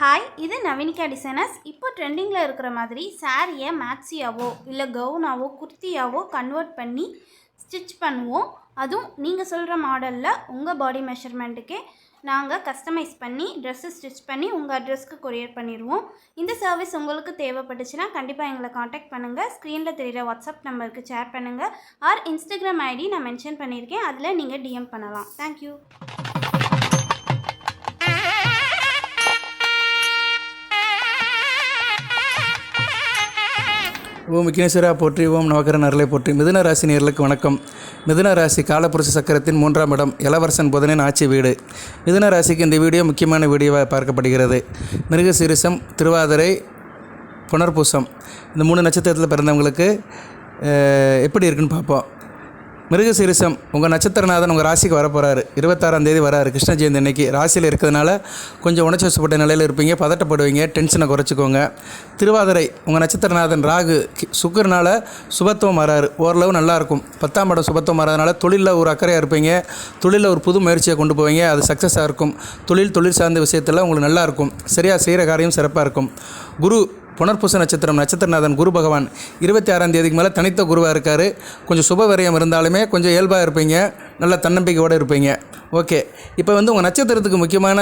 Hi இது Naveenika designers. இப்போ ட்ரெண்டிங்கில் இருக்கிற மாதிரி சாரியை மேக்ஸியாவோ இல்லை கவுனாவோ குர்த்தியாவோ கன்வெர்ட் பண்ணி ஸ்டிச் பண்ணுவோம். அதுவும் நீங்கள் சொல்கிற மாடலில் உங்கள் பாடி மெஷர்மெண்ட்டுக்கே நாங்கள் கஸ்டமைஸ் பண்ணி ட்ரெஸ்ஸு ஸ்டிச் பண்ணி உங்கள் அட்ரஸ்க்கு கொரியர் பண்ணிடுவோம். இந்த சர்வீஸ் உங்களுக்கு தேவைப்பட்டுச்சுன்னா கண்டிப்பாக எங்களை காண்டாக்ட் பண்ணுங்கள் ஸ்க்ரீனில் தெரிகிற வாட்ஸ்அப் நம்பருக்கு ஷேர் பண்ணுங்கள் ஆர் இன்ஸ்டாகிராம் ஐடி நான் மென்ஷன் பண்ணியிருக்கேன். அதில் நீங்கள் டிஎம் பண்ணலாம். தேங்க்யூ ஓம் விக்னேஸ்வரா போற்றி ஓம் நவகர நரலை போற்றி. மிதுன ராசி நேர்களுக்கு வணக்கம். மிதுன ராசி காலப்புருஷ சக்கரத்தின் மூன்றாம் இடம் இளவரசன் புதனின் ஆட்சி வீடு. மிதுன ராசிக்கு இந்த வீடியோ முக்கியமான வீடியோவாக பார்க்கப்படுகிறது. மிருகசீரிசம் திருவாதிரை புனர்பூசம். இந்த மூணு நட்சத்திரத்தில் பிறந்தவங்களுக்கு எப்படி இருக்குன்னு பார்ப்போம். மிருகசீரிசம் உங்கள் நட்சத்திரநாதன் உங்கள் ராசிக்கு வரப்போகிறாரு இருபத்தாறாம் தேதி வராரு. கிருஷ்ண ஜெயந்தி அன்னைக்கு ராசியில் இருக்கிறதுனால கொஞ்சம் உணர்ச்சி வசப்பட்ட நிலையில் இருப்பீங்க. பதட்டப்படுவீங்க டென்ஷனை குறைச்சிக்கோங்க. திருவாதிரை உங்கள் நட்சத்திரநாதன் ராகு கி- சுபத்துவம் வராரு. ஓரளவு நல்லாயிருக்கும் பத்தாம் இடம் சுபத்துவம் வராதனால தொழிலில் ஒரு அக்கறையாக இருப்பீங்க. தொழிலில் ஒரு புது முயற்சியை கொண்டு போவீங்க. அது சக்ஸஸாக இருக்கும். தொழில் தொழில் சார்ந்த விஷயத்தில் உங்களுக்கு நல்லாயிருக்கும் சரியாக செய்கிற காரியம் சிறப்பாக இருக்கும். குரு புனர்பூச நட்சத்திரம் நட்சத்திரநாதன் குரு பகவான் இருபத்தி ஆறாம் தேதிக்கு மேலே தனித்த குருவாக இருக்கார். கொஞ்சம் சுப விரயம் இருந்தாலுமே கொஞ்சம் இயல்பாக இருப்பீங்க. நல்ல தன்னம்பிக்கையோடு இருப்பீங்க. ஓகே. இப்போ வந்து உங்கள் நட்சத்திரத்துக்கு முக்கியமான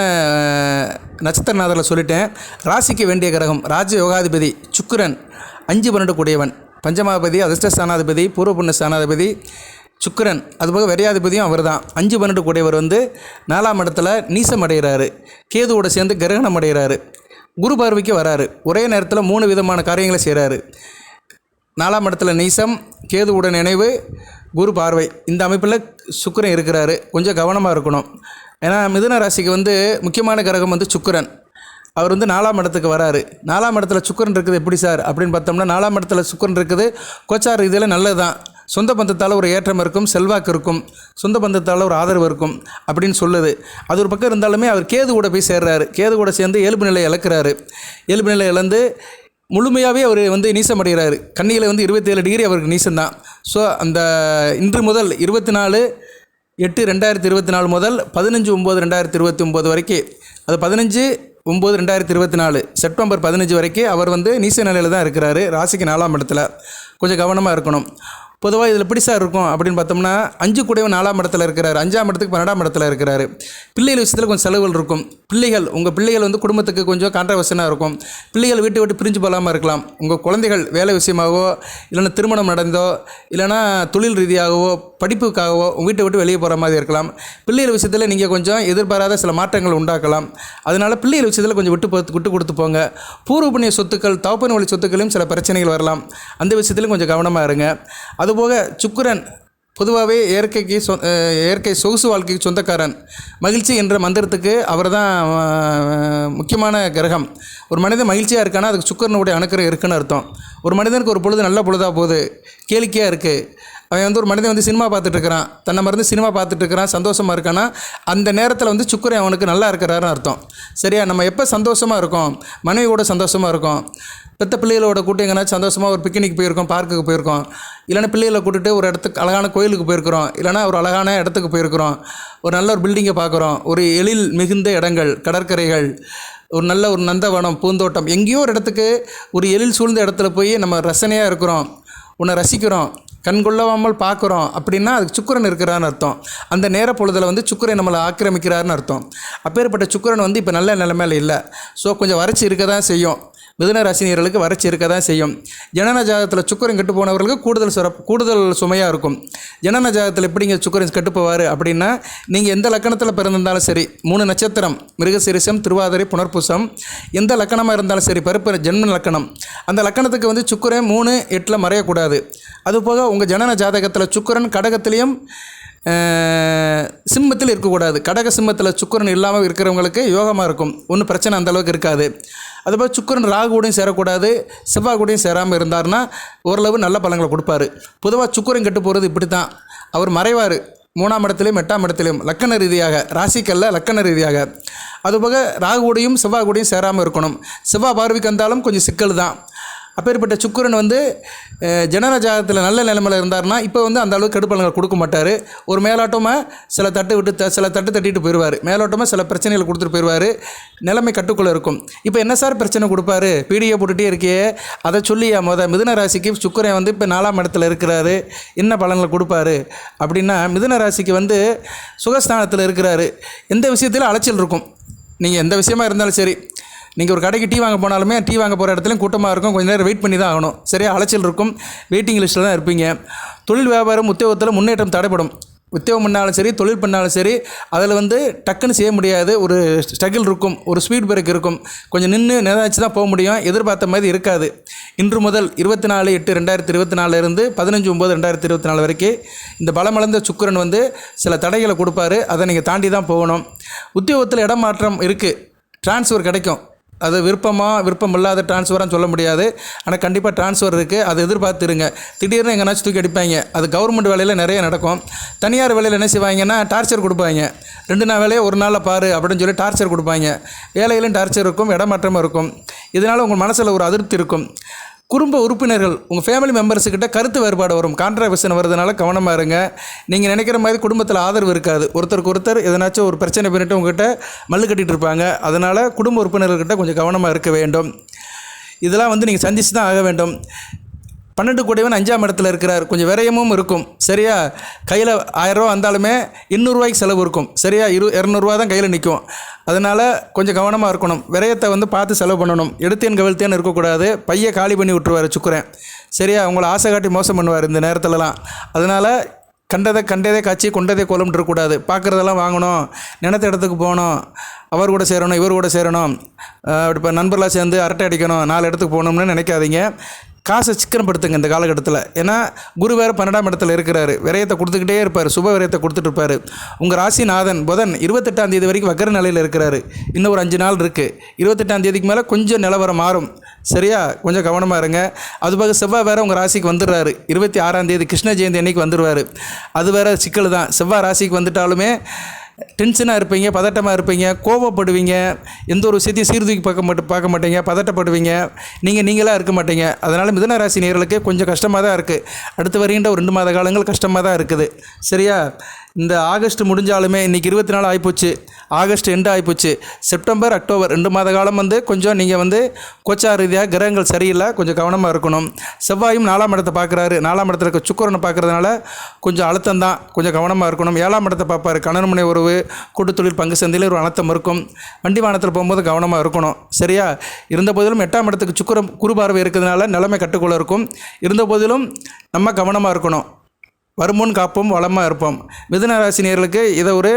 நட்சத்திரநாதரில் சொல்லிட்டேன். ராசிக்கு வேண்டிய கிரகம் ராஜ யோகாதிபதி சுக்கிரன் அஞ்சு பன்னெண்டு கூடியவன். பஞ்சமாபதி அதிர்ஷ்டஸ்தானாதிபதி பூர்வ புண்ணிய ஸ்தானாதிபதி சுக்கரன். அதுபோக வெறியாதிபதியும் அவர் தான் அஞ்சு பன்னெண்டு கூடியவர் வந்து நாலாம் இடத்துல நீசம் அடைகிறாரு கேதுவோட சேர்ந்து கிரகணம் அடைகிறாரு குரு பார்வைக்கு வராரு. ஒரே நேரத்தில் மூணு விதமான காரியங்களை செய்கிறாரு நாலாம் இடத்துல நீசம் கேதுவுடன் நினைவு குரு பார்வை. இந்த அமைப்பில் சுக்கரன் இருக்கிறாரு. கொஞ்சம் கவனமாக இருக்கணும். ஏன்னா மிதுன ராசிக்கு வந்து முக்கியமான கிரகம் வந்து சுக்கரன். அவர் வந்து நாலாம் இடத்துக்கு வராரு. நாலாம் இடத்துல சுக்கரன் இருக்குது எப்படி சார்? அப்படின்னு பார்த்தோம்னா நாலாம் இடத்துல சுக்கரன் இருக்குது. கோச்சார் இதில் நல்லது தான் சொந்த பந்தத்தால் ஒரு ஏற்றம் இருக்கும் செல்வாக்கு இருக்கும் சொந்த பந்தத்தால் ஒரு ஆதரவு இருக்கும் அப்படின்னு சொல்லுது. அது ஒரு பக்கம் இருந்தாலுமே அவர் கேது கூட போய் சேர்றாரு. கேது கூட சேர்ந்து இயல்பு நிலை இழக்கிறாரு. இயல்பு நிலை இழந்து முழுமையாகவே அவர் வந்து நீசம் அடைகிறாரு கன்னியில் வந்து இருபத்தேழு டிகிரி அவருக்கு நீசம்தான். ஸோ அந்த இன்று முதல் இருபத்தி நாலு எட்டு ரெண்டாயிரத்தி இருபத்தி நாலு முதல் பதினஞ்சு ஒம்பது ரெண்டாயிரத்தி இருபத்தி ஒம்பது வரைக்கும் அது பதினஞ்சு ஒம்பது ரெண்டாயிரத்தி இருபத்தி நாலு செப்டம்பர் பதினஞ்சு வரைக்கும் அவர் வந்து நீச நிலையில் தான் இருக்கிறாரு. ராசிக்கு நாலாம் இடத்துல கொஞ்சம் கவனமாக இருக்கணும். பொதுவாக இதில் எப்படி சார் இருக்கும் அப்படின்னு பார்த்தோம்னா அஞ்சு கூடவன் நாலாம் இடத்துல இருக்கிறாரு. அஞ்சாம் இடத்துக்கு பன்னெண்டாம் இடத்துல இருக்கிறாரு. பிள்ளைகள் விஷயத்தில் கொஞ்சம் செலவுகள் இருக்கும். பிள்ளைகள் உங்கள் பிள்ளைகள் வந்து குடும்பத்துக்கு கொஞ்சம் கான்ட்ரவர்ஷனாக இருக்கும். பிள்ளைகள் வீட்டை விட்டு பிரிஞ்சு போகாமல் இருக்கலாம். உங்கள் குழந்தைகள் வேலை விஷயமாகவோ இல்லைன்னா திருமணம் நடந்தோ இல்லைன்னா தொழில் ரீதியாகவோ படிப்புக்காகவோ உங்கள் வீட்டை விட்டு வெளியே போகிற மாதிரி இருக்கலாம். பிள்ளைகள் விஷயத்தில் நீங்கள் கொஞ்சம் எதிர்பாராத சில மாற்றங்கள் உண்டாக்கலாம் அதனால் பிள்ளைகள் விஷயத்தில் கொஞ்சம் விட்டு விட்டு கொடுத்து போங்க. பூர்வ புண்ணிய சொத்துக்கள் தவப்பன் வழி சொத்துக்களையும் சில பிரச்சனைகள் வரலாம். அந்த விஷயத்திலும் கொஞ்சம் கவனமாக இருங்க. அதுபோக சுக்கரன் பொதுவாகவே இயற்கைக்கு சொ இயற்கை சொகுசு வாழ்க்கைக்கு சொந்தக்காரன். மகிழ்ச்சி என்ற மந்திரத்துக்கு அவர் தான் முக்கியமான கிரகம். ஒரு மனிதன் மகிழ்ச்சியாக இருக்கானா அதுக்கு சுக்கரனுடைய அணுக்கரம் இருக்குன்னு அர்த்தம். ஒரு மனிதனுக்கு ஒரு பொழுது நல்ல பொழுதாக போகுது. கேளிக்கையாக இருக்குது அவன் வந்து ஒரு மனிதன் வந்து சினிமா பார்த்துட்டு இருக்கிறான் தன்னை மறந்து சினிமா பார்த்துட்டு இருக்கிறான் சந்தோஷமாக இருக்கானா? அந்த நேரத்தில் வந்து சுக்கரன் அவனுக்கு நல்லா இருக்கிறாருன்னு அர்த்தம். சரியா? நம்ம எப்போ சந்தோஷமாக இருக்கோம்? மனைவியோட சந்தோஷமாக இருக்கும். பெத்த பிள்ளைகளோட கூட்டி எங்கன்னா சந்தோஷமாக ஒரு பிக்னிக் போயிருக்கோம் பார்க்குக்கு போயிருக்கோம். இல்லைன்னா பிள்ளைகளை கூட்டிட்டு ஒரு இடத்துக்கு அழகான கோயிலுக்கு போயிருக்கிறோம். இல்லைன்னா ஒரு அழகான இடத்துக்கு போயிருக்கிறோம். ஒரு நல்ல ஒரு பில்டிங்கை பார்க்குறோம். ஒரு எழில் மிகுந்த இடங்கள் கடற்கரைகள் ஒரு நல்ல ஒரு நந்தவனம் பூந்தோட்டம். எங்கேயோ ஒரு இடத்துக்கு ஒரு எழில் சூழ்ந்த இடத்துல போய் நம்ம ரசனையாக இருக்கிறோம். உன்னை ரசிக்கிறோம். கண்கொள்ளாமல் பார்க்குறோம் அப்படின்னா அதுக்கு சுக்கரன் இருக்கிறான்னு அர்த்தம். அந்த நேர பொழுதில் வந்து சுக்கிரன் நம்மளை ஆக்கிரமிக்கிறாருன்னு அர்த்தம். அப்பேற்பட்ட சுக்கரன் வந்து இப்போ நல்ல நிலைமையில் இல்லை. ஸோ கொஞ்சம் வறட்சி இருக்க தான் செய்யும். மிதுன ராசினியர்களுக்கு வறட்சி இருக்க தான் செய்யும். ஜனன ஜாதகத்தில் சுக்கரன் கெட்டு போனவர்களுக்கு கூடுதல் சிறப்பு கூடுதல் சுமையாக இருக்கும். ஜனன ஜாதகத்தில் எப்படிங்க சுக்கரன் கெட்டு போவார் அப்படின்னா நீங்கள் எந்த லக்கணத்தில் பிறந்திருந்தாலும் சரி மூணு நட்சத்திரம் மிருகசிரிசம் திருவாதிரை புனர்பூசம் எந்த லக்கணமாக இருந்தாலும் சரி பருப்பு ஜென்ம லக்கணம். அந்த லக்கணத்துக்கு வந்து சுக்கரன் மூணு எட்டில் மறையக்கூடாது. அதுபோக உங்கள் ஜனன ஜாதகத்தில் சுக்கரன் கடகத்திலையும் சிம்மத்தில் இருக்கக்கூடாது. கடக சிம்மத்தில் சுக்கரன் இல்லாமல் இருக்கிறவங்களுக்கு யோகமாக இருக்கும். ஒன்றும் பிரச்சனை அந்த அளவுக்கு இருக்காது அதுபோல் சுக்கரன் ராகு கூடயும் சேரக்கூடாது செவ்வாய் கூடயும் சேராமல் இருந்தார்னா ஓரளவு நல்ல பழங்களை கொடுப்பாரு. பொதுவாக சுக்கரன் கெட்டு போகிறது இப்படி தான் அவர் மறைவார். மூணாம் இடத்துலையும் எட்டாம் இடத்துலையும் லக்கண ரீதியாக ராசிக்கல்ல லக்கண ரீதியாக. அதுபோக ராகு கூடயும் செவ்வாய் கூடையும் சேராமல் இருக்கணும். செவ்வாய் பார்வைக்கு வந்தாலும் கொஞ்சம் சிக்கல் தான் அப்பேற்பட்ட சுக்கரன் வந்து அஹ், நல்ல நிலைமையில் இருந்தார்னா இப்போ வந்து அந்த அளவுக்கு கெடுப்பலங்கள் கொடுக்க மாட்டார். ஒரு மேலோட்டமாக சில தட்டு விட்டு த- சில தட்டு தட்டிட்டு போயிடுவார் மேலோட்டமாக சில பிரச்சனைகள் கொடுத்துட்டு போயிடுவார் நிலைமை கட்டுக்குள்ளே இருக்கும். இப்போ என்ன சார் பிரச்சனை கொடுப்பாரு? பீடியை போட்டுகிட்டே இருக்கே அதை சொல்லி முத? மிதுன ராசிக்கு சுக்கரன் வந்து இப்போ நாலாம் இடத்துல இருக்கிறாரு. என்ன பலன்களை கொடுப்பாரு? அப்படின்னா மிதுன ராசிக்கு வந்து சுகஸ்தானத்தில் இருக்கிறாரு. எந்த விஷயத்திலும் அலைச்சல் இருக்கும். நீங்கள் எந்த விஷயமா இருந்தாலும் சரி நீங்கள் ஒரு கடைக்கு டீ வாங்க போனாலுமே டீ வாங்க போகிற இடத்துலையும் கூட்டமாக இருக்கும். கொஞ்சம் நேரம் வெயிட் பண்ணி தான் ஆகணும். சரியாக அலைச்சல் இருக்கும். வெயிட்டிங் லிஸ்ட்டில் தான் இருப்பீங்க. தொழில் வியாபாரம் உத்தியோகத்தில் முன்னேற்றம் தடைப்படும் உத்தியோகம் பண்ணாலும் சரி தொழில் பண்ணாலும் சரி அதில் வந்து டக்குன்னு செய்ய முடியாது. ஒரு ஸ்ட்ரகிள் இருக்கும். ஒரு ஸ்பீட் பிரேக் இருக்கும். கொஞ்சம் நின்று நிதானிச்சு தான் போக முடியும். எதிர்பார்த்த மாதிரி இருக்காது. இன்று முதல் இருபத்தி நாலு எட்டு ரெண்டாயிரத்தி இருபத்தி நாலுலேருந்து பதினஞ்சு ஒம்பது ரெண்டாயிரத்தி இருபத்தி நாலு வரைக்கும் இந்த பலமளந்த சுக்கரன் வந்து சில தடைகளை கொடுப்பாரு. அதை நீங்கள் தாண்டி தான் போகணும். உத்தியோகத்தில் இடம் மாற்றம் இருக்குது ட்ரான்ஸ்ஃபர் கிடைக்கும். அது விருப்பமாக விருப்பம் இல்லாத ட்ரான்ஸ்ஃபரான்னு சொல்ல முடியாது. ஆனால் கண்டிப்பாக ட்ரான்ஸ்ஃபர் இருக்குது அதை எதிர்பார்த்துருங்க. திடீர்னு எங்கேனாச்சும் தூக்கி அடிப்பாங்க. அது கவர்மெண்ட் வேலையில் நிறைய நடக்கும். தனியார் வேலையில் என்ன செய்வாங்கன்னா டார்ச்சர் கொடுப்பாங்க. ரெண்டு நாள் வேலையை ஒரு நாளில் பாரு அப்படின்னு சொல்லி டார்ச்சர் கொடுப்பாங்க. வேலையிலும் டார்ச்சர் இருக்கும் இடமாற்றமும் இருக்கும். இதனால் உங்கள் மனசில் ஒரு அதிருப்தி இருக்கும். குடும்ப உறுப்பினர்கள் உங்கள் ஃபேமிலி மெம்பர்ஸுக்கிட்ட கருத்து வேறுபாடு வரும். கான்ட்ராவர்ஷன் வருதுனால கவனமாக இருங்க. நீங்கள் நினைக்கிற மாதிரி குடும்பத்தில் ஆதரவு இருக்காது. ஒருத்தருக்கு ஒருத்தர் எதனாச்சும் ஒரு பிரச்சனை பண்ணிட்டு உங்ககிட்ட மல்லு கட்டிட்டு இருப்பாங்க. அதனால் குடும்ப உறுப்பினர்கள்கிட்ட கொஞ்சம் கவனமாக இருக்க வேண்டும். இதெல்லாம் வந்து நீங்கள் சந்திச்சு தான் ஆக வேண்டும். பன்னெண்டு கோடிவன் அஞ்சாம் இடத்துல இருக்கிறார். கொஞ்சம் விரயமும் இருக்கும். சரியா? கையில் ஆயிரரூவா வந்தாலுமே இன்னூறுரூவாய்க்கு செலவு இருக்கும். சரியா? இரு இரநூறுவா தான் கையில் நிற்கும் அதனால் கொஞ்சம் கவனமாக இருக்கணும். விரயத்தை வந்து பார்த்து செலவு பண்ணணும். எடுத்தேன் கவிழ்த்தேன் இருக்கக்கூடாது. பையை காலி பண்ணி விட்டுருவார் சுக்குறேன் சரியா? உங்களை ஆசை காட்டி மோசம் பண்ணுவார் இந்த நேரத்துலலாம். அதனால் கண்டதை கண்டதே காட்சி கொண்டதே கோலம்னு இருக்கக்கூடாது பார்க்குறதெல்லாம் வாங்கணும். நினைத்த இடத்துக்கு போகணும். அவர் கூட சேரணும் இவர் கூட சேரணும். இப்போ நண்பர்களாக சேர்ந்து அரட்டை அடிக்கணும். நாலு இடத்துக்கு போகணும்னு நினைக்காதீங்க. காசை சிக்கனப்படுத்துங்க இந்த காலகட்டத்தில். ஏன்னா குரு வேறு பன்னெண்டாம் இடத்துல இருக்கிறாரு. விரயத்தை கொடுத்துக்கிட்டே இருப்பார். சுப விரயத்தை கொடுத்துட்டு இருப்பார். உங்கள் ராசிநாதன் புதன் இருபத்தெட்டாம் தேதி வரைக்கும் வக்கர நிலையில் இருக்கிறாரு. இன்னும் ஒரு அஞ்சு நாள் இருக்குது இருபத்தெட்டாம் தேதிக்கு மேலே கொஞ்சம் நிலவரம் மாறும். சரியா? கொஞ்சம் கவனமாக இருங்க. அதுபோக செவ்வாய் வேறு உங்கள் ராசிக்கு வந்துடுறாரு. இருபத்தி ஆறாம் தேதி கிருஷ்ண ஜெயந்தி அன்னைக்கு வந்துடுவார். அது வேறு சிக்கல் தான் செவ்வாய் ராசிக்கு வந்துட்டாலுமே டென்ஷனாக இருப்பீங்க பதட்டமாக இருப்பீங்க கோவப்படுவீங்க எந்த ஒரு விஷயத்தையும் சீர்தூக்கி பார்க்க மாட்டு பார்க்க மாட்டீங்க பதட்டப்படுவீங்க. நீங்கள் நீங்களாக இருக்க மாட்டீங்க. அதனால் மிதன ராசி நேர்களுக்கு கொஞ்சம் கஷ்டமாக தான் இருக்குது அடுத்து வருகின்ற ஒரு ரெண்டு மாத காலங்கள் கஷ்டமாக தான் இருக்குது. சரியா? இந்த ஆகஸ்ட் முடிஞ்சாலுமே இன்றைக்கி இருபத்தி நாலு ஆகிப்போச்சு ஆகஸ்ட் எண்டு ஆகிப்போச்சு செப்டம்பர் அக்டோபர் ரெண்டு மாத காலம் வந்து கொஞ்சம் நீங்கள் வந்து கோச்சா ரீதியாக கிரகங்கள் சரியில்லை. கொஞ்சம் கவனமாக இருக்கணும். செவ்வாயும் நாலாம் இடத்தை பார்க்குறாரு. நாலாம் இடத்துல இருக்க சுக்கரனை பார்க்குறதுனால கொஞ்சம் அழுத்தம் தான். கொஞ்சம் கவனமாக இருக்கணும். ஏழாம் இடத்தை பார்ப்பாரு. கணன்முனை மனை உறவு கூட்டுத்தொழில் பங்கு சந்தையில் ஒரு அழுத்தம் இருக்கும். வண்டி வாகனத்தில் போகும்போது கவனமாக இருக்கணும். சரியா? இருந்த போதிலும் எட்டாம் இடத்துக்கு சுக்கரம் குறுபார்வை இருக்கிறதுனால நிலைமை கட்டுக்குள்ளே இருக்கும். இருந்த போதிலும் நம்ம கவனமாக இருக்கணும். வருமுன் காப்போம் வளமாக இருப்போம். மிதுன ராசி இதை ஒரு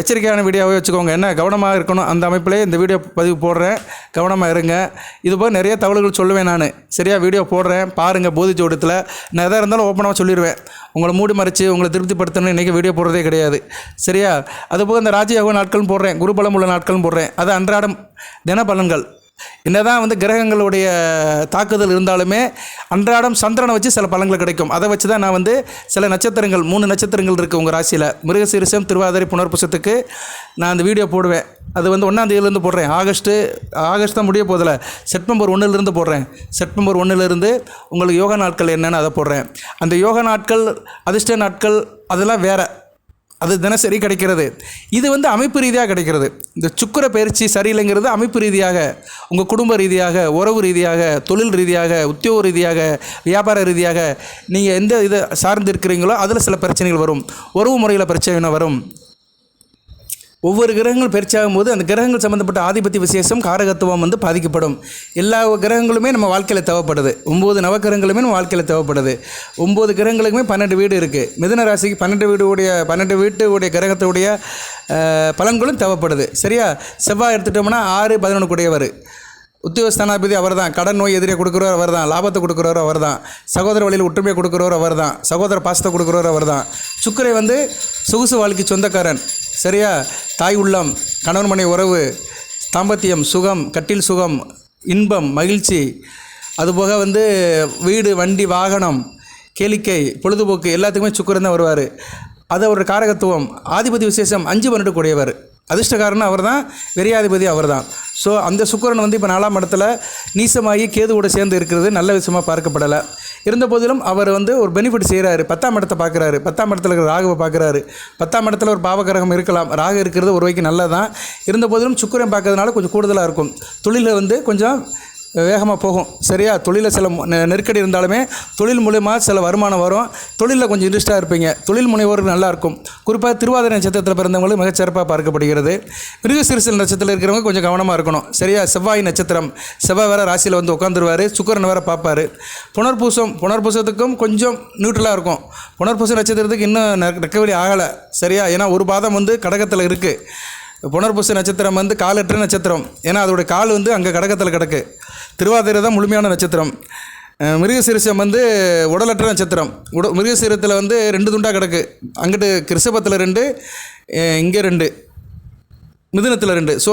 எச்சரிக்கையான வீடியோவே வச்சுக்கோங்க. என்ன கவனமாக இருக்கணும்? அந்த அமைப்பிலே இந்த வீடியோ பதிவு போடுறேன். கவனமாக இருங்க. இதுபோல் நிறைய தகவல்கள் சொல்லுவேன் நான். சரியாக வீடியோ போடுறேன். பாருங்கள் போதி ஜோடத்தில். நான் எதாக இருந்தாலும் ஓப்பனாக சொல்லிடுவேன் உங்களை மூடி மறைச்சு உங்களை திருப்திப்படுத்தணும்னு இன்றைக்கி வீடியோ போடுறதே கிடையாது. சரியா? அதுபோக இந்த ராஜயோக நாட்களும் போடுறேன். குருபலம் உள்ள நாட்களும் போடுறேன். அது அன்றாடம் தின பலன்கள் என்னதான் வந்து கிரகங்களுடைய தாக்குதல் இருந்தாலுமே அன்றாடம் சந்திரனை வச்சு சில பலன்கள் கிடைக்கும். அதை வச்சு தான் நான் வந்து சில நட்சத்திரங்கள் மூணு நட்சத்திரங்கள் இருக்குது உங்கள் ராசியில். மிருகசீரிசம் திருவாதிரை புனர்புசத்துக்கு நான் அந்த வீடியோ போடுவேன். அது வந்து ஒன்றாந்தேதியிலேருந்து போடுறேன். ஆகஸ்ட்டு ஆகஸ்ட் தான் முடிய போதில் செப்டம்பர் ஒன்றுலேருந்து போடுறேன். செப்டம்பர் ஒன்றுலேருந்து உங்களுக்கு யோகா நாட்கள் என்னென்னு அதை போடுறேன். அந்த யோகா நாட்கள் அதிர்ஷ்ட நாட்கள் அதெல்லாம் வேறு. அது தினசரி கிடைக்கிறது. இது வந்து அமைப்பு ரீதியாக கிடைக்கிறது. இந்த சுக்கிர பயிற்சி சரியில்லைங்கிறது அமைப்பு ரீதியாக உங்கள் குடும்ப ரீதியாக உறவு ரீதியாக தொழில் ரீதியாக உத்தியோக ரீதியாக வியாபார ரீதியாக நீங்கள் எந்த இதை சார்ந்து இருக்கிறீங்களோ அதில் சில பிரச்சனைகள் வரும். உறவு முறையில் பிரச்சனை வரும். ஒவ்வொரு கிரகங்கள் பெருச்சாகும் போது அந்த கிரகங்கள் சம்மந்தப்பட்ட ஆதிபத்திய விசேஷம் காரகத்துவம் வந்து பாதிக்கப்படும். எல்லா கிரகங்களுமே நம்ம வாழ்க்கையில் தேவைப்படுது. ஒம்பது நவக்கிரகங்களுமே நம்ம வாழ்க்கையில் தேவைப்படுது. ஒம்பது கிரகங்களுக்குமே பன்னெண்டு வீடு இருக்குது மிதன ராசிக்கு பன்னெண்டு வீடுடைய பன்னெண்டு வீட்டுடைய கிரகத்துடைய பலன்களும் தேவைப்படுது. சரியா? செவ்வாய் எடுத்துட்டோம்னா ஆறு பதினொன்று கூடியவர் உத்தியோகஸ்தானாதிபதி அவர் தான் கடன் நோய் எதிரியை கொடுக்குறவர் அவர் தான் லாபத்தை கொடுக்குறவர் அவர் தான் சகோதர வழியில் ஒற்றுமையை கொடுக்குறவர் அவர் தான் சகோதர பாசத்தை கொடுக்குறவர் அவர் தான் சுக்கரை வந்து சொகுசு வாழ்க்கை சொந்தக்காரன். சரியா? தாய் உள்ளம் கணவன் மனை உறவு தாம்பத்தியம் சுகம் கட்டில் சுகம் இன்பம் மகிழ்ச்சி. அதுபோக வந்து வீடு வண்டி வாகனம் கேளிக்கை பொழுதுபோக்கு எல்லாத்துக்குமே சுக்கரன் தான் வருவார். அது அவருடைய காரகத்துவம். ஆதிபதி விசேஷம் அஞ்சு பன்னெண்டு கூடியவர் அதிர்ஷ்டக்காரன் அவர் தான் வெறியாதிபதி அவர் தான் ஸோ அந்த சுக்கரன் வந்து இப்போ நாலாம் இடத்துல நீசமாகி கேதுவோடு சேர்ந்து இருக்கிறது நல்ல விஷயமாக பார்க்கப்படலை. இருந்த போதிலும் அவர் வந்து ஒரு பெனிஃபிட் செய்கிறாரு பத்தாம் இடத்தை பார்க்குறாரு. பத்தாம் இடத்துல இருக்கிற ராகுவை பார்க்குறாரு. பத்தாம் இடத்துல ஒரு பாவகிரகம் இருக்கலாம். ராகு இருக்கிறது ஒரு வைக்கு நல்லதான் இருந்த போதிலும் சுக்கிரன் பார்க்கறதுனால கொஞ்சம் கூடுதலாக இருக்கும். தொழிலில் வந்து கொஞ்சம் வேகமாக போகும். சரியா? தொழிலில் சில நெ- நெருக்கடி இருந்தாலுமே தொழில் மூலயமா சில வருமானம் வரும். தொழிலில் கொஞ்சம் இன்ட்ரெஸ்ட்டாக இருப்பீங்க. தொழில் முனைவோர்கள் நல்லாயிருக்கும் குறிப்பாக திருவாதிரை நட்சத்திரத்தில் பிறந்தவங்களும் மிகச்சிறப்பாக பார்க்கப்படுகிறது. மிருகசிறுசல் நட்சத்திரத்தில் இருக்கிறவங்க கொஞ்சம் கவனமாக இருக்கணும். சரியா? செவ்வாய் நட்சத்திரம். செவ்வாய் வேறு ராசியில் வந்து உட்காந்துருவார் சுக்கரன் வேறு பார்ப்பார். புனர்பூசம். புனர்பூசத்துக்கும் கொஞ்சம் நியூட்ரலாக இருக்கும். புனர்பூச நட்சத்திரத்துக்கு இன்னும் ரெக்கவரி ஆகலை. சரியா? ஏன்னா ஒரு பாதம் வந்து கடகத்தில் இருக்குது புனர்பூச நட்சத்திரம் வந்து காலற்ற நட்சத்திரம். ஏன்னா அதோட கால் வந்து அங்கே கடகத்தில் கிடக்கு. திருவாதிரை தான் முழுமையான நட்சத்திரம். மிருகசீரிசம் வந்து உடலற்ற நட்சத்திரம். உட மிருகசீரத்தில் வந்து ரெண்டு துண்டாக கிடக்கு. அங்கிட்டு கிறிஸ்தபத்தில் ரெண்டு இங்கே ரெண்டு. மிதுனத்தில் ரெண்டு. ஸோ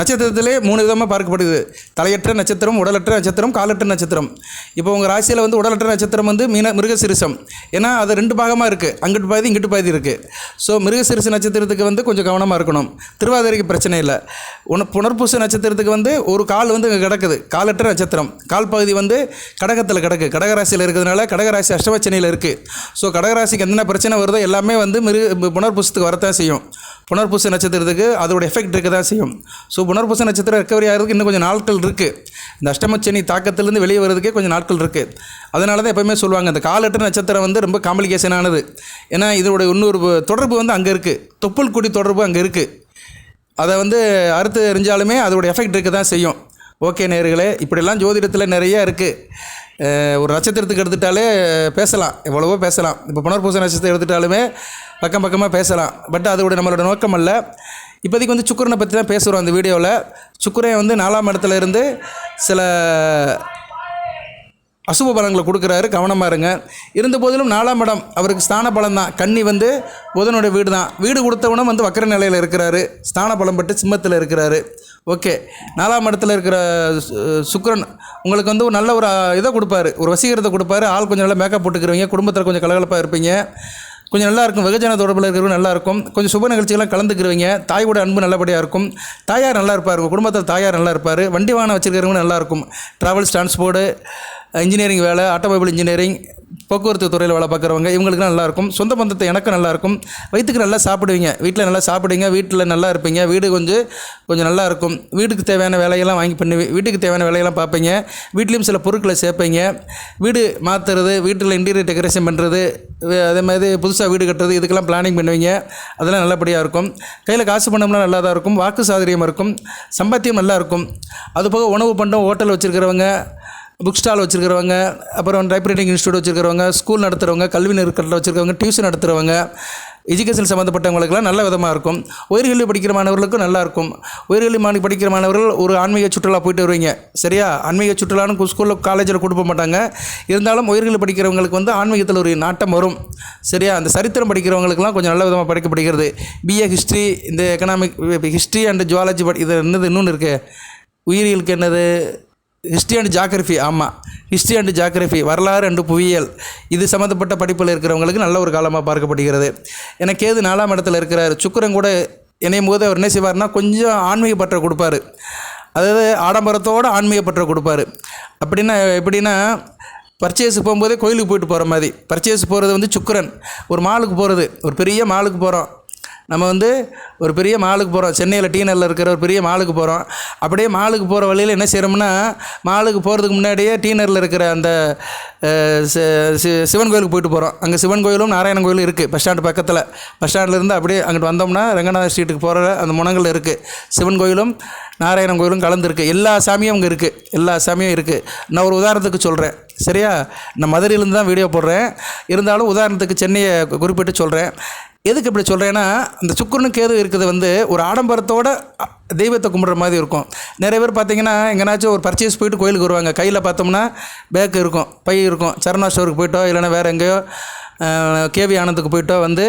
நட்சத்திரத்திலே மூணு விதமாக பார்க்கப்படுது தலையற்ற நட்சத்திரம் உடலற்ற நட்சத்திரம் காலற்ற நட்சத்திரம். இப்போ உங்கள் ராசியில் வந்து உடலற்ற நட்சத்திரம் வந்து மீன மிருகசிரிசம். ஏன்னா அது ரெண்டு பாகமாக இருக்குது அங்கிட்டு பாதி இங்கிட்டு பாதி இருக்குது ஸோ மிருகசிரிசு நட்சத்திரத்துக்கு வந்து கொஞ்சம் கவனமாக இருக்கணும். திருவாதிரைக்கு பிரச்சனை இல்லை. உன புனர்பூச நட்சத்திரத்துக்கு வந்து ஒரு கால் வந்து இங்கே கிடக்குது. காலற்ற நட்சத்திரம். கால் பகுதி வந்து கடகத்தில் கிடக்கு. கடகராசியில் இருக்கிறதுனால கடகராசி அஷ்டபச்சனையில் இருக்குது ஸோ கடகராசிக்கு என்ன பிரச்சனை வருதோ எல்லாமே வந்து மிருக புனர்பூசத்துக்கு வரத்தான் செய்யும். புனர்பூச நட்சத்திரத்துக்கு அதோட எஃபெக்ட் இருக்க தான் செய்யும். ஸோ புனர்பூச நட்சத்திரம் ரெக்கவரி ஆகிறதுக்கு இன்னும் கொஞ்சம் நாட்கள் இருக்குது இந்த அஷ்டமச்சனி தாக்கத்திலேருந்து வெளியே வர்றதுக்கே கொஞ்சம் நாட்கள் இருக்குது அதனால தான் எப்போவுமே சொல்லுவாங்க இந்த காலட்டு நட்சத்திரம் வந்து ரொம்ப காம்ப்ளிகேஷனானது ஏன்னா இதோட இன்னொரு தொடர்பு வந்து அங்கே இருக்குது தொப்புள் கொடி தொடர்பு அங்கே இருக்குது அதை வந்து அறுத்து எறிஞ்சாலுமே அதோட எஃபெக்ட் இருக்க தான் செய்யும். ஓகே நேர்களே இப்படிலாம் ஜோதிடத்தில் நிறைய இருக்குது ஒரு நட்சத்திரத்துக்கு எடுத்துட்டாலே பேசலாம். எவ்வளவோ பேசலாம். இப்போ புனர்பூச நட்சத்திரம் எடுத்துட்டாலுமே பக்கம் பக்கமாக பேசலாம். பட் அதோட நம்மளோட நோக்கம் அல்ல. இப்போதைக்கு வந்து சுக்கரனை பற்றி தான் பேசுகிறோம் அந்த வீடியோவில். சுக்கரன் வந்து நாலாம் இடத்துல இருந்து சில அசுப பலன்களை கொடுக்குறாரு. கவனமாக இருங்க. இருந்த போதிலும் நாலாம் இடம் அவருக்கு ஸ்தான பலம் தான். கன்னி வந்து புதனுடைய வீடு தான். வீடு கொடுத்தவனும் வந்து வக்கர நிலையில் இருக்கிறாரு. ஸ்தான பலம் பட்டு சிம்மத்தில் இருக்கிறாரு. ஓகே. நாலாம் இடத்துல இருக்கிற சுக்கரன் உங்களுக்கு வந்து ஒரு நல்ல ஒரு இதை கொடுப்பாரு. ஒரு வசீகரத்தை கொடுப்பாரு. ஆள் கொஞ்சம் நல்லா மேக்கப் போட்டுக்கிறவங்க குடும்பத்தில் கொஞ்சம் கலகலப்பாக இருப்பீங்க. கொஞ்சம் நல்லா இருக்கும் வெகுஜன தொடர்பில் இருக்கிறவங்க நல்லா இருக்கும் கொஞ்சம் சுப நிகழ்ச்சிகள்லாம் கலந்துக்கிறவங்க தாயோட அன்பு நல்லபடியாக இருக்கும். தாயார் நல்லா இருப்பார். உங்கள் குடும்பத்தில் தாயார் நல்லா இருப்பார். வண்டி வாகனம் வச்சுருக்கிறவங்க நல்லா இருக்கும். ட்ராவல்ஸ் டிரான்ஸ்போர்ட்டு இன்ஜினியரிங் வேலை ஆட்டோமொபைல் இன்ஜினியரிங் போக்குவரத்து துறையில் வேலை பார்க்குறவங்க இவங்களுக்கு நல்லா இருக்கும் சொந்த பந்தத்தை எனக்கு நல்லா இருக்கும் வயிற்றுக்கு நல்லா சாப்பிடுவீங்க. வீட்டில் நல்லா சாப்பிடுவீங்க வீட்டில் நல்லா இருப்பீங்க. வீடு கொஞ்சம் கொஞ்சம் நல்லா இருக்கும் வீட்டுக்கு தேவையான வேலையெல்லாம் வாங்கி பண்ணி வீட்டுக்கு தேவையான வேலையெல்லாம் பார்ப்பீங்க. வீட்லேயும் சில பொருட்களை சேர்ப்பீங்க. வீடு மாற்றுறது வீட்டில் இன்டீரியர் டெக்கரேஷன் பண்ணுறது அதே மாதிரி புதுசாக வீடு கட்டுறது இதுக்கெல்லாம் பிளானிங் பண்ணுவீங்க. அதெல்லாம் நல்லபடியாக இருக்கும். கையில் காசு பணம்லாம் நல்லா தான் இருக்கும். வாக்கு சாதுரியம் இருக்கும். சம்பாத்தியம் நல்லா இருக்கும் அதுபோக உணவு பண்டம் ஹோட்டல் வச்சுருக்கிறவங்க புக் ஸ்டால் வச்சுருக்கிறவங்க அப்புறம் டைப்ரைட்டிங் இன்ஸ்டியூட் வச்சுருக்கிறவங்க ஸ்கூல் நடத்துகிறவங்க கல்வி நிறுவனத்தில் வச்சுருக்கவங்க டியூஷன் நடத்துகிறவங்க எஜுகேஷன் சம்மந்தப்பட்டவங்களுக்கெல்லாம் நல்ல விதமாக இருக்கும். உயர்கல்வி படிக்கிற மாணவர்களுக்கும் நல்லா இருக்கும். உயர்கல்வி மாணவி படிக்கிற மாணவர்கள் ஒரு ஆன்மீக சுற்றுலா போயிட்டு வருவீங்க. சரியா? ஆன்மீக சுற்றுலான்னு ஸ்கூலில் காலேஜில் கொடுக்க மாட்டாங்க. இருந்தாலும் உயர்கல்வி படிக்கிறவங்களுக்கு வந்து ஆன்மீகத்தில் ஒரு நாட்டம் வரும். சரியா? அந்த சரித்திரம் படிக்கிறவங்களுக்குலாம் கொஞ்சம் நல்ல விதமாக படிக்கப்படுகிறது பிஏ ஹிஸ்ட்ரி இந்த எக்கனாமிக் ஹிஸ்ட்ரி அண்ட் ஜுவாலஜி படி இது என்னது இன்னொன்று இருக்குது உயிரியலுக்கு என்னது? ஹிஸ்ட்ரி அண்ட் ஜாகிரஃபி ஆமாம் ஹிஸ்ட்ரி அண்ட் ஜாகிரஃபி வரலாறு அண்டு புவியியல். இது சம்மந்தப்பட்ட படிப்பில் இருக்கிறவங்களுக்கு நல்ல ஒரு காலமாக பார்க்கப்படுகிறது. எனக்கு ஏது நாலாம் இடத்துல இருக்கிறார். சுக்கரன் கூட இணையும் போது அவர் என்ன செய்வார்னா கொஞ்சம் ஆன்மீக பற்ற கொடுப்பாரு. அதாவது ஆடம்பரத்தோடு ஆன்மீக பற்ற கொடுப்பாரு. அப்படின்னா எப்படின்னா பர்ச்சேஸ் போகும்போதே கோயிலுக்கு போயிட்டு போகிற மாதிரி. பர்ச்சேஸ் போகிறது வந்து சுக்கரன். ஒரு மாலுக்கு போகிறது ஒரு பெரிய மாலுக்கு போகிறோம் நம்ம வந்து ஒரு பெரிய மாலுக்கு போகிறோம் சென்னையில் டீனரில் இருக்கிற ஒரு பெரிய மாலுக்கு போகிறோம் அப்படியே மாலுக்கு போகிற வழியில் என்ன செய்கிறோம்னா மாலுக்கு போகிறதுக்கு முன்னாடியே டீனரில் இருக்கிற அந்த சி- சிவன் கோயிலுக்கு போயிட்டு போகிறோம் அங்கே சிவன் கோயிலும் நாராயணன் கோயிலும் இருக்குது பஸ் ஸ்டாண்டு பக்கத்தில். பஸ் ஸ்டாண்ட்லேருந்து அப்படியே அங்கிட்டு வந்தோம்னா ரங்கநாத ஸ்ட்ரீட்டுக்கு போகிற அந்த முனங்கள் இருக்குது சிவன் கோயிலும் நாராயணன் கோயிலும் கலந்துருக்கு. எல்லா சாமியும் அங்கே இருக்குது எல்லா சாமியும் இருக்குது நான் ஒரு உதாரணத்துக்கு சொல்கிறேன் சரியா? நான் மதுரையிலேருந்து தான் வீடியோ போடுறேன். இருந்தாலும் உதாரணத்துக்கு சென்னையை குறிப்பிட்டு சொல்கிறேன் எதுக்கு இப்படி சொல்கிறேன்னா அந்த சுக்குரனுக்கு கேது இருக்கிறது வந்து ஒரு ஆடம்பரத்தோட தெய்வத்தை கும்பிட்ற மாதிரி இருக்கும். நிறைய பேர் பார்த்தீங்கன்னா எங்கேனாச்சும் ஒரு பர்ச்சேஸ் போயிட்டு கோயிலுக்கு வருவாங்க. கையில் பார்த்தோம்னா பேக் இருக்கும் பை இருக்கும். சரணா ஸ்டோருக்கு போயிட்டோ இல்லைன்னா வேறு எங்கேயோ கேவி ஆனந்துக்கு போயிட்டோ வந்து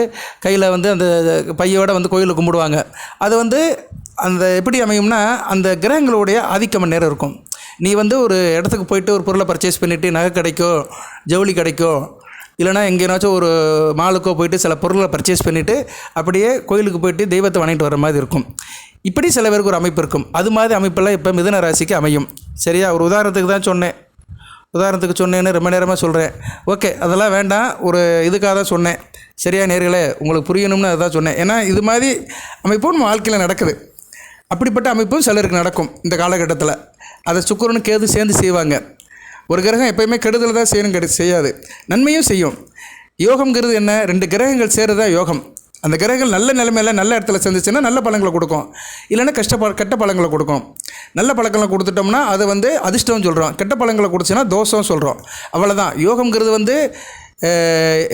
கையில் வந்து அந்த பையோட வந்து கோயிலுக்கு கும்பிடுவாங்க. அது வந்து அந்த எப்படி அமையும்னா அந்த கிரகங்களுடைய ஆதிக்கம் நேரம் இருக்கும். நீ வந்து ஒரு இடத்துக்கு போயிட்டு ஒரு பொருளை பர்ச்சேஸ் பண்ணிவிட்டு நகை கிடைக்கும் ஜவுளி கிடைக்கும் இல்லைனா எங்கேனாச்சும் ஒரு மாலுக்கோ போயிட்டு சில பொருளை பர்ச்சேஸ் பண்ணிவிட்டு அப்படியே கோயிலுக்கு போயிட்டு தெய்வத்தை வணங்கிட்டு வர மாதிரி இருக்கும். இப்படி சில பேருக்கு ஒரு அமைப்பு இருக்கும். அது மாதிரி அமைப்பெல்லாம் இப்போ மிதன ராசிக்கு அமையும். சரியா? ஒரு உதாரணத்துக்கு தான் சொன்னேன். உதாரணத்துக்கு சொன்னேன்னு ரொம்ப நேரமாக சொல்கிறேன் ஓகே அதெல்லாம் வேண்டாம். ஒரு இதுக்காக தான் சொன்னேன். சரியா நேர்களே? உங்களுக்கு புரியணும்னு அதான் சொன்னேன். ஏன்னா இது மாதிரி அமைப்பும் நம்ம வாழ்க்கையில் நடக்குது. அப்படிப்பட்ட அமைப்பும் சிலருக்கு நடக்கும் இந்த காலகட்டத்தில். அதை சுக்கிரனும் கேது சேர்ந்து செய்வாங்க. ஒரு கிரகம் எப்பயுமே கெடுதல் தான் செய்யணும் கிடை செய்யாது. நன்மையும் செய்யும். யோகம்ங்கிறது என்ன? ரெண்டு கிரகங்கள் சேருறது யோகம். அந்த கிரகங்கள் நல்ல நிலைமையில் நல்ல இடத்துல சேர்ந்துச்சுன்னா நல்ல பழங்களை கொடுக்கும். இல்லைன்னா கஷ்டப்பட கெட்ட பழங்களை கொடுக்கும். நல்ல பழக்கங்களை கொடுத்துட்டோம்னா அது வந்து அதிர்ஷ்டம் சொல்கிறோம் கெட்ட பழங்களை கொடுத்துச்சுன்னா தோஷம் சொல்கிறோம் அவ்வளோதான் யோகம்ங்கிறது வந்து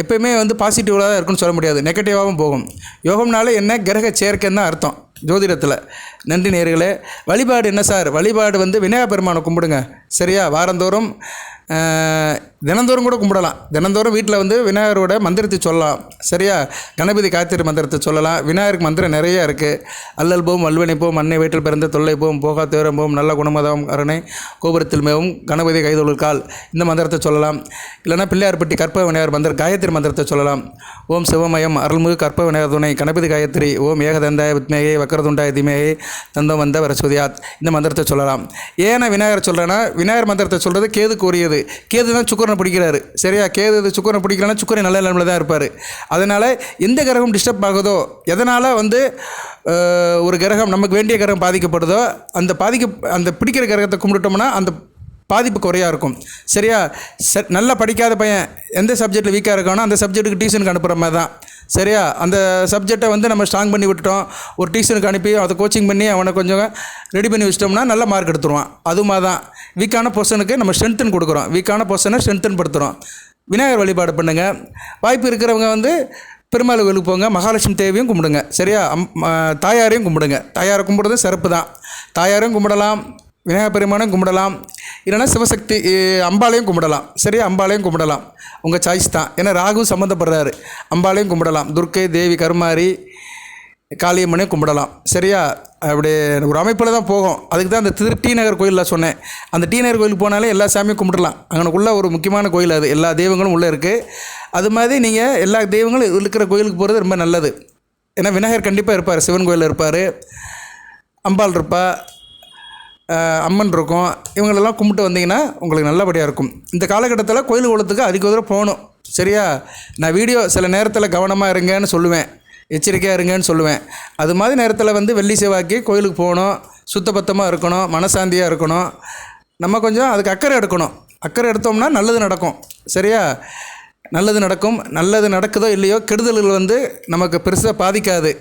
எப்பயுமே வந்து பாசிட்டிவாக தான் இருக்குன்னு சொல்ல முடியாது. நெகட்டிவாகவும் போகும். யோகம்னால என்ன? கிரக சேர்க்கைன்னு தான் அர்த்தம். ஜோதிடத்தில். நன்றி நேர்களே வழிபாடு என்ன சார்? வழிபாடு வந்து விநாயகர் பெருமானை கும்பிடுங்க. சரியா? வாரந்தோறும் தினந்தோறும் கூட கும்பிடலாம். தினந்தோறும் வீட்டில் வந்து விநாயகரோட மந்திரத்தை சொல்லலாம். சரியா? கணபதி காத்திரி மந்திரத்தை சொல்லலாம். விநாயகருக்கு மந்திரம் நிறைய இருக்குது அல்லல் போம் வல்வனை போம் அன்னை வீட்டில் பிறந்த தொல்லை போம் போகா தேரம் போம் நல்ல குணமதம் அரணை கோபுரத்தில் மேவும் கணபதி கைதொழில் கால் இந்த மந்திரத்தை சொல்லலாம். இல்லைன்னா பிள்ளையார்பட்டி கற்ப விநாயகர் மந்திர காயத்ரி மந்திரத்தை சொல்லலாம். ஓம் சிவமயம் அருள்மிகு கற்ப விநாயகர் துணை கணபதி காயத்ரி ஓம் ஏகதந்தாய வித்மேகை வக்கரதுண்டாய திமேகை தந்தம் வந்த வரஸ்வதியாத் இந்த மந்திரத்தை சொல்லலாம். ஏன்னா விநாயகர் சொல்கிறேன்னா விநாயகர் மந்திரத்தை சொல்கிறது கேதுக்குரியது கேது தான் சுக்கரனை பிடிக்கிறாரு. சரியா? கேது சுக்கரனை பிடிக்கலன்னா சுக்கரன் நல்ல நிலமில் தான் இருப்பார். அதனால் எந்த கிரகம் டிஸ்டர்ப் ஆகுதோ எதனால் வந்து ஒரு கிரகம் நமக்கு வேண்டிய கிரகம் பாதிக்கப்படுதோ அந்த பாதிக்க அந்த பிடிக்கிற கிரகத்தை கும்பிட்டுட்டோம்னா அந்த பாதிப்பு குறையாக இருக்கும். சரியா? ச நல்லா படிக்காத பையன் எந்த சப்ஜெக்ட்டில் வீக்காக இருக்கானோ அந்த சப்ஜெக்ட்டுக்கு டியூஷனுக்கு அனுப்புகிற மாதிரி தான். சரியா? அந்த சப்ஜெக்டை வந்து நம்ம ஸ்ட்ராங் பண்ணி விட்டுட்டோம். ஒரு டியூஷனுக்கு அனுப்பி அதை கோச்சிங் பண்ணி அவனை கொஞ்சம் ரெடி பண்ணி வச்சிட்டோம்னா நல்ல மார்க் எடுத்துருவான். அது மாதிரி தான் வீக்கான பொர்சனுக்கு நம்ம ஸ்ட்ரென்த்தன் கொடுக்குறோம். வீக்கான பொர்சனை ஸ்ட்ரென்த்தன் படுத்துகிறோம் விநாயகர் வழிபாடு பண்ணுங்கள் வாய்ப்பு இருக்கிறவங்க வந்து பெருமாள் கோயிலுக்கு போங்க. மகாலட்சுமி தேவியும் கும்பிடுங்க. சரியா? அம் தாயாரையும் கும்பிடுங்க. தாயாரை கும்பிடுறது சிறப்பு தான் தாயாரையும் கும்பிடலாம். விநாயகர் பெருமானையும் கும்பிடலாம். இல்லைன்னா சிவசக்தி அம்பாலையும் அம்பாளையும் கும்பிடலாம். சரியா அம்பாளையும் கும்பிடலாம். உங்கள் சாய்ஸ் தான். ஏன்னா ராகு சம்மந்தப்படுறாரு. அம்பாளையும் கும்பிடலாம். துர்க்கை தேவி கருமாரி காளியம்மனையும் கும்பிடலாம். சரியா? அப்படி ஒரு அமைப்பில் தான் போகும். அதுக்கு தான் அந்த திரு டி நகர் கோயிலில் சொன்னேன். அந்த டி நகர் கோயிலுக்கு போனாலே எல்லா சாமியும் கும்பிடலாம். அங்கனுக்குள்ளே ஒரு முக்கியமான கோயில் அது. எல்லா தெய்வங்களும் உள்ளே இருக்குது அது மாதிரி நீங்கள் எல்லா தெய்வங்களும் இருக்கிற கோயிலுக்கு போகிறது ரொம்ப நல்லது. ஏன்னா விநாயகர் கண்டிப்பாக இருப்பார். சிவன் கோயிலில் இருப்பார். அம்பாள் இருப்பா. அம்மன் இருக்கும். இவங்களெல்லாம் கும்பிட்டு வந்தீங்கன்னா உங்களுக்கு நல்லபடியாக இருக்கும். இந்த காலகட்டத்தில் கோயில் குளத்துக்கு அதிக தூரம் போகணும். சரியா? நான் வீடியோ சில நேரத்தில் கவனமாக இருங்கன்னு சொல்லுவேன். எச்சரிக்கையாக இருங்கன்னு சொல்லுவேன். அது மாதிரி நேரத்தில் வந்து வெள்ளி செவ்வாய்க்கு கோயிலுக்கு போகணும். சுத்தபத்தமாக இருக்கணும். மனசாந்தியாக இருக்கணும். நம்ம கொஞ்சம் அதுக்கு அக்கறை எடுக்கணும். அக்கறை எடுத்தோம்னா நல்லது நடக்கும். சரியா? நல்லது நடக்கும். நல்லது நடக்குதோ இல்லையோ கெடுதல்கள் வந்து நமக்கு பெருசாக பாதிக்காது.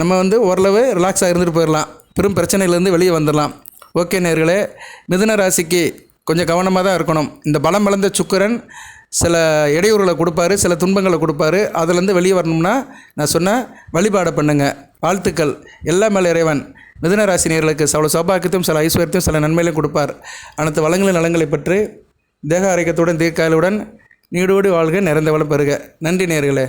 நம்ம வந்து ஓரளவு ரிலாக்ஸாக இருந்துட்டு போயிடலாம் பெரும் பிரச்சனையிலேருந்து வெளியே வந்துடலாம் ஓகே நேர்களே மிதுன ராசிக்கு கொஞ்சம் கவனமாக தான் இருக்கணும். இந்த பலம் வளர்ந்த சுக்கரன் சில இடையூறுகளை கொடுப்பாரு சில துன்பங்களை கொடுப்பாரு. அதுலேருந்து வெளியே வரணும்னா நான் சொன்ன வழிபாடை பண்ணுங்கள் வாழ்த்துக்கள். எல்லா மேலே இறைவன். மிதுன ராசினியர்களுக்கு சில சௌபாக்கியத்தையும் சில ஐஸ்வர்யத்தையும் சில நன்மைகளையும் கொடுப்பார். அனைத்து வளங்களின் நலங்களை பெற்று தேக ஆரோக்கியத்துடன் தீர்க்காயலுடன் நீடோடி வாழ்க நிறைந்த வளம் பெறுக. நன்றி நேர்களே.